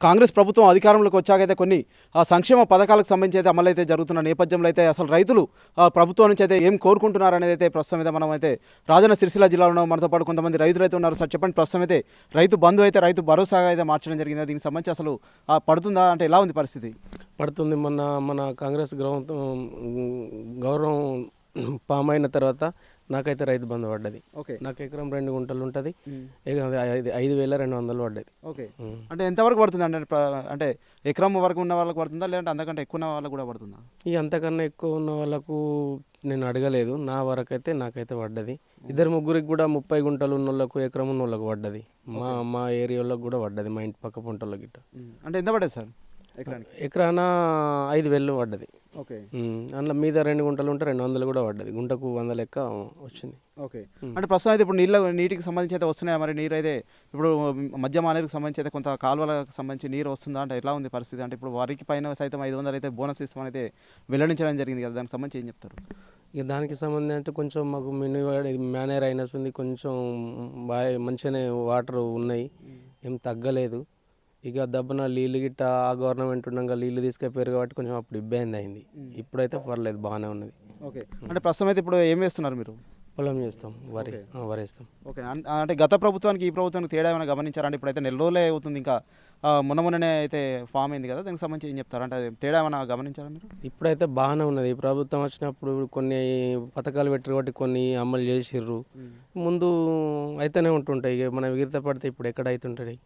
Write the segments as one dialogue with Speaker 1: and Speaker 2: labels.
Speaker 1: కాంగ్రెస్ ప్రభుత్వం అధికారంలోకి వచ్చాకైతే కొన్ని ఆ, సంక్షేమ పథకాలకు సంబంధించి అయితే అమలు అయితే జరుగుతున్న నేపథ్యంలో అయితే అసలు రైతులు ప్రభుత్వం నుంచి అయితే ఏం కోరుకుంటున్నారు అనేది అయితే ప్రస్తుతం అయితే మనం అయితే రాజన్న సిరిసిల్ల జిల్లాలో మనతో పాటు కొంతమంది రైతులు అయితే ఉన్నారు. సార్ చెప్పండి ప్రస్తుతం అయితే రైతు బంధు అయితే రైతు భరోసాగా అయితే మార్చడం జరిగింది? దీనికి సంబంధించి అసలు పడుతుందా? అంటే ఎలా ఉంది పరిస్థితి?
Speaker 2: పడుతుంది. మొన్న మన కాంగ్రెస్ గౌరవం గౌరవం పామ్ అయిన తర్వాత నాకైతే రైతు బంధు పడ్డది.
Speaker 1: ఓకే.
Speaker 2: నాకు ఎకరం రెండు గుంటలు ఉంటుంది. ఐదు వేల రెండు వందలు పడ్డది.
Speaker 1: ఓకే. అంటే ఎంతవరకు పడుతుంది అంటే అంటే ఎకరం వరకు ఉన్న వాళ్ళకి పడుతుందా లేదంటే అంతకంటే ఎక్కువ ఉన్న వాళ్ళకి కూడా పడుతుందా?
Speaker 2: ఇక అంతకన్నా ఎక్కువ ఉన్న వాళ్ళకు నేను అడగలేదు. నా వరకు అయితే నాకైతే పడ్డది. ఇద్దరు ముగ్గురికి కూడా ముప్పై గుంటలు ఉన్న వాళ్ళకు ఎకరం ఉన్న వాళ్ళకు పడ్డది. మా మా ఏరియాలోకి కూడా పడ్డది మా ఇంటి పక్క పొంటోళ్ళకి గిట్ట.
Speaker 1: అంటే ఎంత పడేది సార్?
Speaker 2: ఎకరాన ఐదు వేలు పడ్డది.
Speaker 1: ఓకే.
Speaker 2: అందులో మీద రెండు గుంటలు ఉంటే రెండు వందలు కూడా పడ్డది. గుంటకు వంద లెక్క వచ్చింది.
Speaker 1: ఓకే. అంటే ప్రస్తుతం అయితే ఇప్పుడు నీళ్ళ నీటికి సంబంధించి అయితే వస్తున్నాయా మరి? నీరు అయితే ఇప్పుడు మధ్య మానేరుకు సంబంధించి అయితే కొంత కాలువలకు సంబంధించి నీరు వస్తుందా అంటే ఎలా ఉంది పరిస్థితి? అంటే ఇప్పుడు వరికి పైన సైతం ఐదు వందలు అయితే బోనస్ ఇస్తామని అయితే వెల్లడించడం జరిగింది కదా. దానికి సంబంధించి ఏం చెప్తారు?
Speaker 2: ఇక దానికి సంబంధించి అంటే కొంచెం మాకు మినీ మేనేర్ అయినస్తుంది కొంచెం బాగా మంచిగానే వాటర్ ఉన్నాయి. ఏం తగ్గలేదు. ఇక దబ్బన నీళ్ళు గిట్ట ఆ గవర్నమెంట్ ఉండగా నీళ్ళు తీసుకెళ్ళారు కాబట్టి కొంచెం అప్పుడు ఇబ్బంది అయింది. ఇప్పుడైతే పర్లేదు బాగానే ఉన్నది.
Speaker 1: ఓకే. అంటే ప్రస్తుతం అయితే ఇప్పుడు ఏం వేస్తున్నారు మీరు?
Speaker 2: పొలం చేస్తాం వరి వరి వేస్తాం.
Speaker 1: ఓకే. అంటే గత ప్రభుత్వానికి ఈ ప్రభుత్వానికి తేడా ఏమైనా గమనించారంటే ఇప్పుడైతే నెల రోజులే అవుతుంది ఇంకా మొన్న మొన్ననే అయితే ఫామ్ అయింది కదా దానికి సంబంధించి ఏం చెప్తారు? అంటే అది తేడా ఏమైనా గమనించారా మీరు?
Speaker 2: ఇప్పుడైతే బాగానే ఉన్నది. ఈ ప్రభుత్వం వచ్చినప్పుడు కొన్ని పథకాలు పెట్టారు కాబట్టి కొన్ని అమలు చేసిర్రు. ముందు అయితేనే ఉంటుంటాయి. మనం ఎగిరిత పడితే ఇప్పుడు ఎక్కడ అవుతుంటాయి.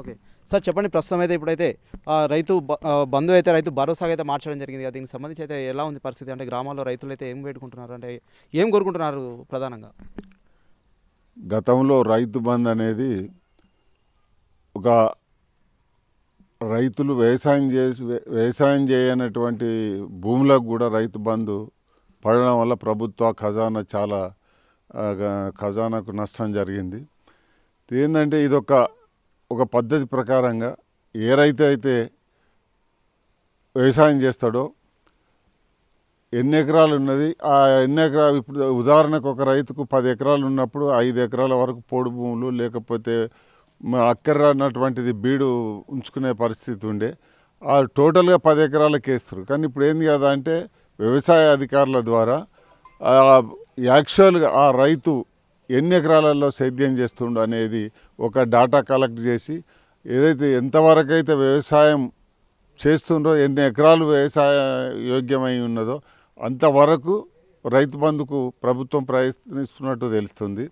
Speaker 1: ఓకే. సార్ చెప్పండి ప్రస్తుతం అయితే ఇప్పుడైతే రైతు బంధు అయితే రైతు భరోసాగా అయితే మార్చడం జరిగింది కదా దీనికి సంబంధించి అయితే ఎలా ఉంది పరిస్థితి? అంటే గ్రామాల్లో రైతులు అయితే ఏం పెట్టుకుంటున్నారు అంటే ఏం కోరుకుంటున్నారు ప్రధానంగా?
Speaker 3: గతంలో రైతు బంద్ అనేది ఒక రైతులు వ్యవసాయం చేసి వ్యవసాయం చేయనటువంటి భూములకు కూడా రైతు బంధు పడడం వల్ల ప్రభుత్వ ఖజానా చాలా ఖజానాకు నష్టం జరిగింది. ఏంటంటే ఇదొక ఒక పద్ధతి ప్రకారంగా ఏ రైతు అయితే వ్యవసాయం చేస్తాడో ఎన్ని ఎకరాలు ఉన్నది? ఆ ఎన్ని ఎకరాలు ఇప్పుడు ఉదాహరణకు ఒక రైతుకు పది ఎకరాలు ఉన్నప్పుడు ఐదు ఎకరాల వరకు పోడు భూములు లేకపోతే అక్కర అన్నటువంటిది బీడు ఉంచుకునే పరిస్థితి ఉండే ఆ టోటల్గా పది ఎకరాలకు వేస్తారు కానీ ఇప్పుడు ఏంది కదా అంటే వ్యవసాయ అధికారుల ద్వారా యాక్చువల్గా ఆ రైతు ఎన్ని ఎకరాలలో సేద్యం చేస్తుండు అనేది ఒక డాటా కలెక్ట్ చేసి ఏదైతే ఎంతవరకు అయితే వ్యవసాయం చేస్తుండో ఎన్ని ఎకరాలు వ్యవసాయ యోగ్యమై ఉన్నదో అంతవరకు రైతు బంధుకు ప్రభుత్వం ప్రయత్నిస్తున్నట్టు తెలుస్తుంది.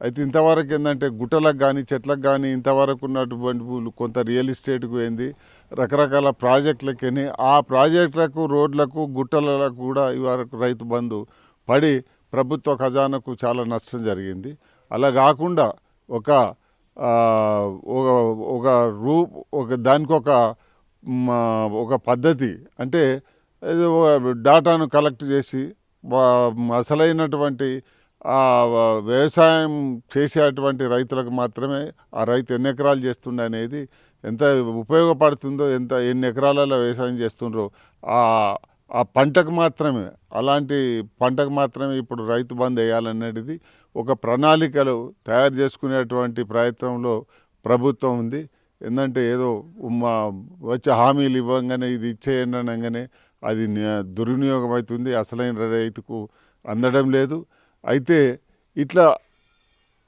Speaker 3: అయితే ఇంతవరకు ఏంటంటే గుట్టలకు కానీ చెట్లకు కానీ ఇంతవరకు ఉన్నటువంటి భూములు కొంత రియల్ ఎస్టేట్కు పోయింది రకరకాల ప్రాజెక్టులకి ఆ ప్రాజెక్టులకు రోడ్లకు గుట్టలకు కూడా ఇవరకు రైతు బంధు పడి ప్రభుత్వ ఖజానాకు చాలా నష్టం జరిగింది. అలా కాకుండా ఒక ఒక రూ ఒక దానికి ఒక ఒక పద్ధతి అంటే డాటాను కలెక్ట్ చేసి అసలైనటువంటి వ్యవసాయం చేసేటువంటి రైతులకు మాత్రమే ఆ రైతు ఎన్ని ఎకరాలు చేస్తుండే అనేది ఎంత ఉపయోగపడుతుందో ఎంత ఎన్ని ఎకరాలలో వ్యవసాయం చేస్తుండ్రో ఆ ఆ పంటకు మాత్రమే అలాంటి పంటకు మాత్రమే ఇప్పుడు రైతు బంద్ వేయాలనేది ఒక ప్రణాళికలు తయారు చేసుకునేటువంటి ప్రయత్నంలో ప్రభుత్వం ఉంది. ఏంటంటే ఏదో మా వచ్చే హామీలు ఇవ్వగానే ఇది ఇచ్చేయండి అనగానే అది దుర్వినియోగం అవుతుంది అసలైన రైతుకు అందడం లేదు. అయితే ఇట్లా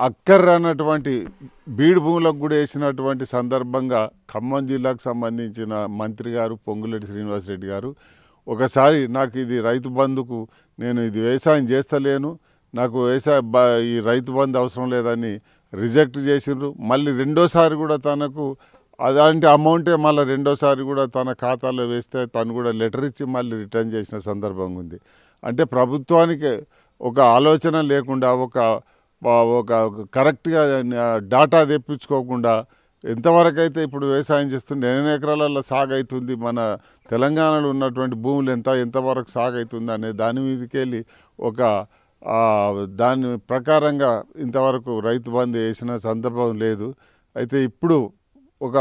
Speaker 3: అక్కర్ర అన్నటువంటి బీడు భూములకు కూడా వేసినటువంటి సందర్భంగా ఖమ్మం జిల్లాకు సంబంధించిన మంత్రి గారు పొంగులేటి శ్రీనివాసరెడ్డి గారు ఒకసారి నాకు ఇది రైతు బంధుకు నేను ఇది వ్యవసాయం చేస్తలేను నాకు వ్యవసాయ బ ఈ రైతు బంధు అవసరం లేదని రిజెక్ట్ చేసిండ్రు. మళ్ళీ రెండోసారి కూడా తనకు అలాంటి అమౌంటే మళ్ళీ రెండోసారి కూడా తన ఖాతాలో వేస్తే తను కూడా లెటర్ ఇచ్చి మళ్ళీ రిటర్న్ చేసిన సందర్భం ఉంది. అంటే ప్రభుత్వానికి ఒక ఆలోచన లేకుండా ఒక ఒక కరెక్ట్గా డాటా తెప్పించుకోకుండా ఎంతవరకు అయితే ఇప్పుడు వ్యవసాయం చేస్తుంది ఎన్ని ఎకరాలలో సాగు అవుతుంది మన తెలంగాణలో ఉన్నటువంటి భూములు ఎంత ఎంతవరకు సాగు అవుతుంది అనే దాని మీదకి వెళ్ళి ఒక దాని ప్రకారంగా ఇంతవరకు రైతు బంధు వేసిన సందర్భం లేదు. అయితే ఇప్పుడు ఒక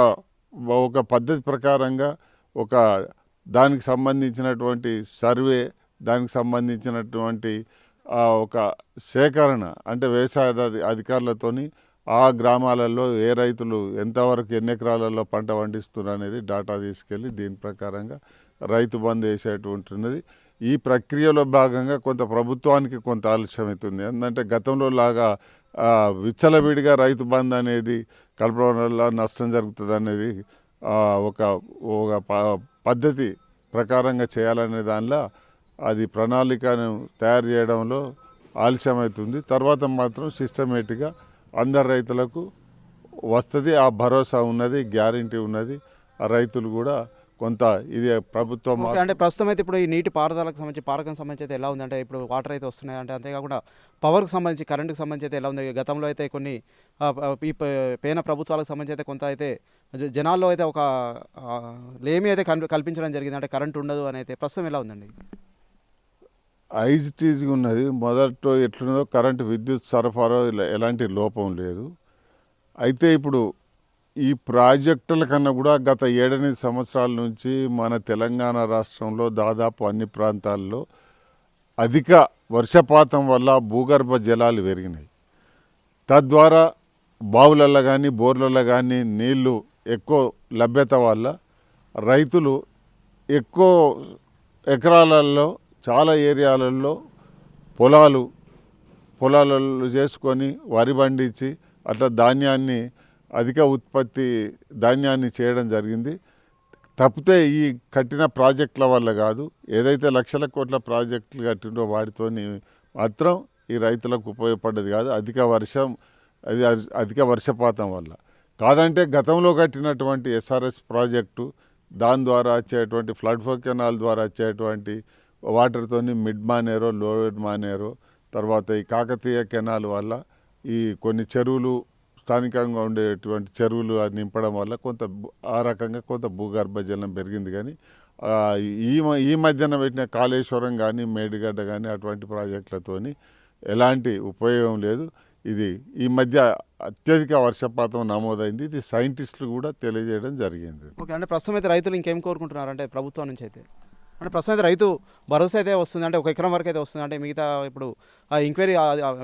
Speaker 3: ఒక పద్ధతి ప్రకారంగా ఒక దానికి సంబంధించినటువంటి సర్వే దానికి సంబంధించినటువంటి ఒక సేకరణ అంటే వ్యవసాయ అధికారులతోని ఆ గ్రామాలలో ఏ రైతులు ఎంతవరకు ఎన్ని ఎకరాలలో పంట పండిస్తున్నారు అనేది డాటా తీసుకెళ్ళి దీని ప్రకారంగా రైతు బంద్ వేసేటువంటిది ఈ ప్రక్రియలో భాగంగా కొంత ప్రభుత్వానికి కొంత ఆలస్యం అవుతుంది. ఎందుకంటే గతంలో లాగా విచ్చలవిడిగా రైతు బంద్ అనేది కలపడం వల్ల నష్టం జరుగుతుంది అనేది ఒక ఒక పద్ధతి ప్రకారంగా చేయాలనే దానిలో అది ప్రణాళికను తయారు చేయడంలో ఆలస్యం అవుతుంది. తర్వాత మాత్రం సిస్టమేటిక్గా అందరు రైతులకు వస్తుంది ఆ భరోసా ఉన్నది గ్యారంటీ ఉన్నది. ఆ రైతులు కూడా కొంత ఇది ప్రభుత్వం
Speaker 1: అంటే ప్రస్తుతం అయితే ఇప్పుడు ఈ నీటి పారుదలకు సంబంధించి పారకం సంబంధించి అయితే ఎలా ఉంది? అంటే ఇప్పుడు వాటర్ అయితే వస్తున్నాయి అంటే అంతేకాకుండా పవర్కి సంబంధించి కరెంటుకి సంబంధించి అయితే ఎలా ఉంది? గతంలో అయితే కొన్ని ఈ పేన ప్రభుత్వాలకు సంబంధించి అయితే కొంత అయితే జనాల్లో అయితే ఒక లేమి అయితే కల్పి- కల్పించడం జరిగింది. అంటే కరెంట్ ఉండదు అని అయితే ప్రస్తుతం ఎలా ఉందండి?
Speaker 3: ఐజిటీజ్గా ఉన్నది. మొదట్లో ఎట్లున్నదో కరెంటు విద్యుత్ సరఫరా ఇలా- ఎలాంటి లోపం లేదు. అయితే ఇప్పుడు ఈ ప్రాజెక్టుల కన్నా కూడా గత ఏడెనిమిది సంవత్సరాల నుంచి మన తెలంగాణ రాష్ట్రంలో దాదాపు అన్ని ప్రాంతాల్లో అధిక వర్షపాతం వల్ల భూగర్భ జలాలు పెరిగినాయి. తద్వారా బావులలో కానీ బోర్లలో కానీ నీళ్ళు ఎక్కువ లభ్యత వల్ల రైతులు ఎక్కువ ఎకరాలలో చాలా ఏరియాలలో పొలాలు పొలాలలో చేసుకొని వరి పండించి అట్లా ధాన్యాన్ని అధిక ఉత్పత్తి ధాన్యాన్ని చేయడం జరిగింది. తప్పితే ఈ కట్టిన ప్రాజెక్టుల వల్ల కాదు ఏదైతే లక్షల కోట్ల ప్రాజెక్టులు కట్టిండో వాటితోని మాత్రం ఈ రైతులకు ఉపయోగపడ్డది కాదు అధిక వర్షం అది అధిక వర్షపాతం వల్ల. కాదంటే గతంలో కట్టినటువంటి ఎస్ఆర్ఎస్ ప్రాజెక్టు దాని ద్వారా వచ్చేటువంటి ఫ్లడ్ ఫో కెనాల్ ద్వారా వచ్చేటువంటి వాటర్తోని మిడ్ మానేరో లోడ్ మానేరో తర్వాత ఈ కాకతీయ కెనాల్ వల్ల ఈ కొన్ని చెరువులు స్థానికంగా ఉండేటువంటి చెరువులు నింపడం వల్ల కొంత ఆ రకంగా కొంత భూగర్భ జలం పెరిగింది. కానీ ఈ ఈ మధ్యన పెట్టిన కాళేశ్వరం కానీ మేడిగడ్డ కానీ అటువంటి ప్రాజెక్టులతోని ఎలాంటి ఉపయోగం లేదు. ఇది ఈ మధ్య అత్యధిక వర్షపాతం నమోదైంది. ఇది సైంటిస్టులు కూడా తెలియజేయడం జరిగింది.
Speaker 1: ఓకే. అంటే ప్రస్తుతం అయితే రైతులు ఇంకేం కోరుకుంటున్నారు? అంటే ప్రభుత్వం నుంచి అయితే. అంటే ప్రస్తుతం అయితే రైతు భరోసా అయితే వస్తుంది. అంటే ఒక ఎకరం వరకు అయితే వస్తుంది. అంటే మిగతా ఇప్పుడు ఆ ఎంక్వైరీ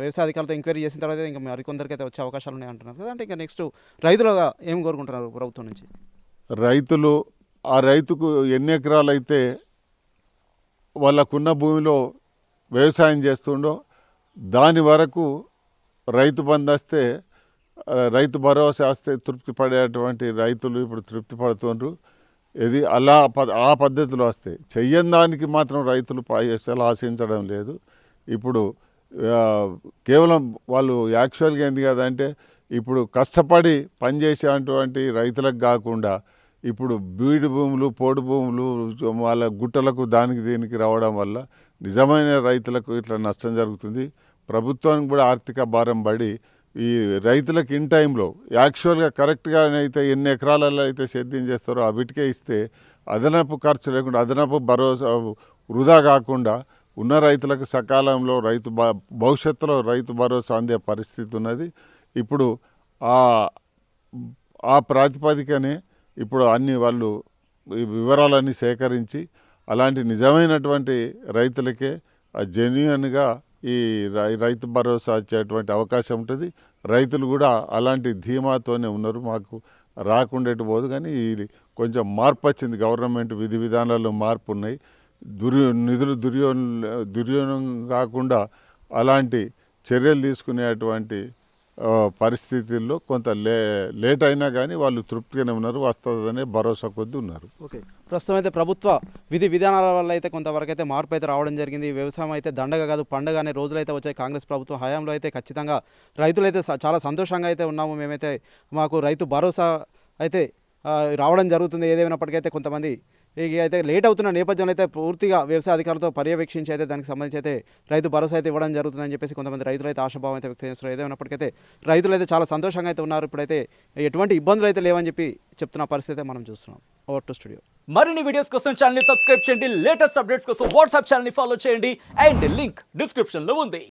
Speaker 1: వ్యవసాయ అధికారులతో ఎంక్వైరీ చేసిన తర్వాత ఇంకా మరికొందరికి అయితే వచ్చే అవకాశాలు ఉన్నాయి అంటున్నారు కదా. అంటే ఇంకా నెక్స్ట్ రైతులుగా ఏం కోరుకుంటున్నారు ప్రభుత్వం నుంచి?
Speaker 3: రైతులు ఆ రైతుకు ఎన్ని ఎకరాలు అయితే వాళ్ళకున్న భూమిలో వ్యవసాయం చేస్తుండో దాని వరకు రైతు బంద్ వస్తే రైతు భరోసా వస్తే తృప్తి పడేటువంటి రైతులు ఇప్పుడు తృప్తి పడుతుండ్రు. ఇది అలా ప- ఆ పద్ధతిలో వస్తాయి చెయ్యని దానికి మాత్రం రైతులు పైసలు ఆశించడం లేదు. ఇప్పుడు కేవలం వాళ్ళు యాక్చువల్గా ఏంది కదంటే ఇప్పుడు కష్టపడి పనిచేసేటువంటి రైతులకు కాకుండా ఇప్పుడు బీడు భూములు పోడు భూములు వాళ్ళ గుట్టలకు దానికి దీనికి రావడం వల్ల నిజమైన రైతులకు ఇట్లా నష్టం జరుగుతుంది. ప్రభుత్వానికి కూడా ఆర్థిక భారం పడి ఈ రైతులకు ఇన్ టైంలో యాక్చువల్గా కరెక్ట్గా అయితే ఎన్ని ఎకరాలలో అయితే సేద్యం చేస్తారో అవిటికే ఇస్తే అదనపు ఖర్చు లేకుండా అదనపు భరోసా వృధా కాకుండా ఉన్న రైతులకు సకాలంలో రైతు భవిష్యత్తులో రైతు భరోసా అందే పరిస్థితి ఉన్నది. ఇప్పుడు ఆ ఆ ప్రాతిపదికనే ఇప్పుడు అన్ని వాళ్ళు ఈ వివరాలన్నీ సేకరించి అలాంటి నిజమైనటువంటి రైతులకే జెన్యున్గా ఈ రై- రైతు భరోసా వచ్చేటువంటి అవకాశం ఉంటుంది. రైతులు కూడా అలాంటి ధీమాతోనే ఉన్నారు. మాకు రాకుండేటి పోదు కానీ ఇది కొంచెం మార్పు వచ్చింది. గవర్నమెంట్ విధి విధానాల్లో మార్పు ఉన్నాయి. దుర్యో నిధులు దుర్యో దుర్యోగం కాకుండా అలాంటి చర్యలు తీసుకునేటువంటి పరిస్థితుల్లో కొంత లే లేట్ అయినా కానీ వాళ్ళు తృప్తిగానే ఉన్నారు వస్తుందనే భరోసా కొద్దీ ఉన్నారు.
Speaker 1: ఓకే. ప్రస్తుతం అయితే ప్రభుత్వ విధి విధానాల వల్ల అయితే కొంతవరకు అయితే మార్పు అయితే రావడం జరిగింది. వ్యవసాయం అయితే దండగ కాదు పండగ అనే రోజులు అయితే వచ్చాయి కాంగ్రెస్ ప్రభుత్వం హయాంలో అయితే ఖచ్చితంగా రైతులు అయితే చాలా సంతోషంగా అయితే ఉన్నాము. మేమైతే మాకు రైతు భరోసా అయితే రావడం జరుగుతుంది. ఏదేమైనప్పటికైతే కొంతమంది ఇక అయితే లేట్ అవుతున్న నేపథ్యంలో అయితే పూర్తిగా వ్యవసాయ అధికారులతో పర్యవేక్షించి అయితే దానికి సంబంధించి అయితే రైతు భరోసా అయితే ఇవ్వడం జరుగుతుందని చెప్పేసి కొంతమంది రైతులు అయితే ఆశాభావం అయితే వ్యక్తం చేస్తున్నారు. ఏదైనప్పటికైతే రైతులు అయితే చాలా సంతోషంగా అయితే ఉన్నారు. ఇప్పుడైతే ఎటువంటి ఇబ్బందులు అయితే లేవని చెప్పి చెప్తున్న పరిస్థితి మనం చూస్తున్నాం. Over to studio.
Speaker 4: మరిన్ని వీడియోస్ కోసం ఛానల్ సబ్స్క్రైబ్ చేయండి. లేటెస్ట్ అప్డేట్స్ కోసం వాట్సాప్ ఛానల్ ఫాలో చేయండి. అండ్ లింక్ డిస్క్రిప్షన్లో ఉంది.